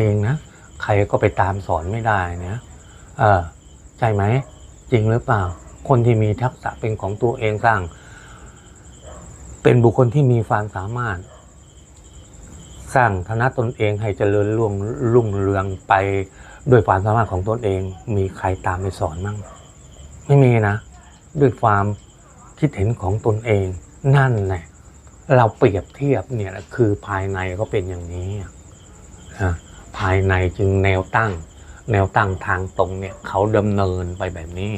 เองนะใครก็ไปตามสอนไม่ได้นี่ยเออใช่ไหมจริงหรือเปล่า คนที่มีทักษะเป็นของตัวเองสร้าง เป็นบุคคลที่มีความสามารถ สร้างฐานะตนเองให้เจริญรุ่งรุ่งเรืองไปด้วยความสามารถของตนเอง มีใครตามไปสอนมั่งไม่มีนะ ด้วยความคิดเห็นของตนเอง นั่นแหละเราเปรียบเทียบเนี่ยคือภายในก็เป็นอย่างนี้อะนะายในจึงแนวตั้ง แนวตั้งทางตรงเนี่ยเขาดำเนินไปแบบนี้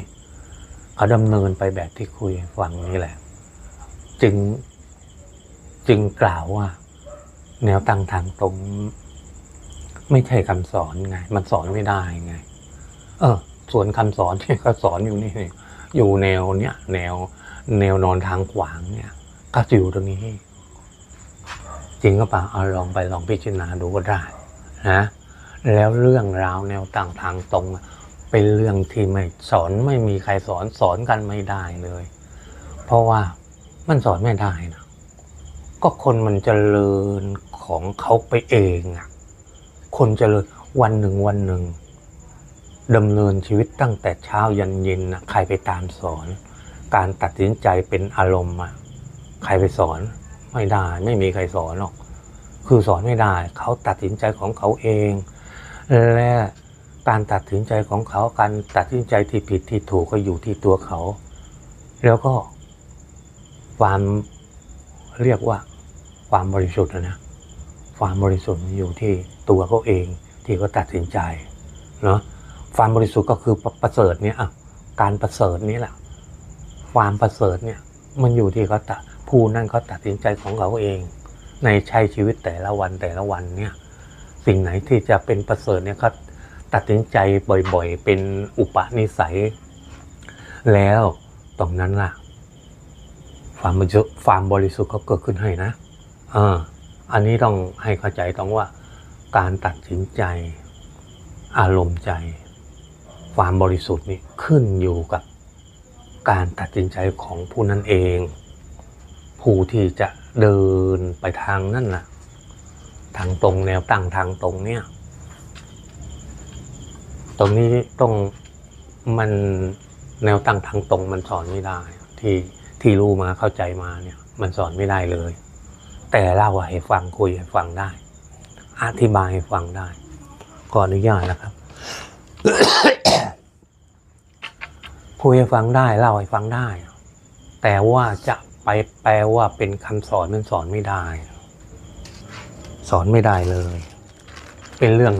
เขาดำเนินไปแบบที่คุยให้ฟังนี่แหละ จึงจึงกล่าวว่า แนวตั้งทางตรง ไม่ใช่คำสอนไง มันสอนไม่ได้ไง เออ ส่วนคำสอนที่เขาสอนอยู่นี่อยู่แนวเนี้ยแนว แนวนอนทางขวางเนี่ยก็อยู่ตรงนี้จริงก็เปล่าเอาลองไปลองพิจารณาดูก็ได้นะ แล้วเรื่องราวแนวต่างทางตรง เป็นเรื่องที่ไม่สอนไม่มีใครสอนสอนกันไม่ได้เลย เพราะว่ามันสอนไม่ได้นะก็คนมันเจริญของเขาไปเองอะคนเจริญวันหนึ่งวันหนึ่งดำเนินชีวิตตั้งแต่เช้ายันเย็นนะใครไปตามสอน การตัดสินใจเป็นอารมณ์อะใครไปสอนไม่ได้ ไม่มีใครสอนหรอก คือสอนไม่ได้ เขาตัดสินใจของเขาเอง และการตัดสินใจของเขาการตัดสินใจที่ผิดที่ถูกก็อยู่ที่ตัวเขา แล้วก็ความเรียกว่าความบริสุทธิ์นะความบริสุทธิ์อยู่ที่ตัวเขาเองที่เขาตัดสินใจเนาะความบริสุทธิ์ก็คือประเสริฐเนี่ยการประเสริฐนี้แหละความประเสริฐเนี่ยมันอยู่ที่เขาตัดผู้นั่นเขาตัดสินใจของเขาเอง ในใช้ชีวิตแต่ละวันแต่ละวันเนี่ย สิ่งไหนที่จะเป็นประเสริฐเนี่ยเขาตัดสินใจบ่อยๆ เป็นอุปนิสัย แล้วตรงนั้นล่ะ ความบริสุทธิ์ความบริสุทธิ์เขาเกิดขึ้นให้นะอ่าอันนี้ต้องให้เข้าใจต้องว่า การตัดสินใจ อารมณ์ใจ ความบริสุทธิ์นี่ขึ้นอยู่กับ การตัดสินใจของผู้นั้นเอง ผู้ที่จะเดินไปทางนั่นน่ะ ทางตรงแนวตั้งทางตรงเนี่ย ตรงนี้ต้องมันแนวตั้งทางตรงมันสอนไม่ได้ ที่ที่รู้มาเข้าใจมาเนี่ย มันสอนไม่ได้เลย แต่เล่าให้ฟังคุยให้ฟังได้ อธิบายให้ฟังได้ก็อนุญาตนะครับคุยให้ฟังได้เล่าให้ฟังได้ แต่ว่าจะไปแปลว่าเป็นคำสอนมันสอนไม่ได้ สอนไม่ได้เลย เป็นเรื่อง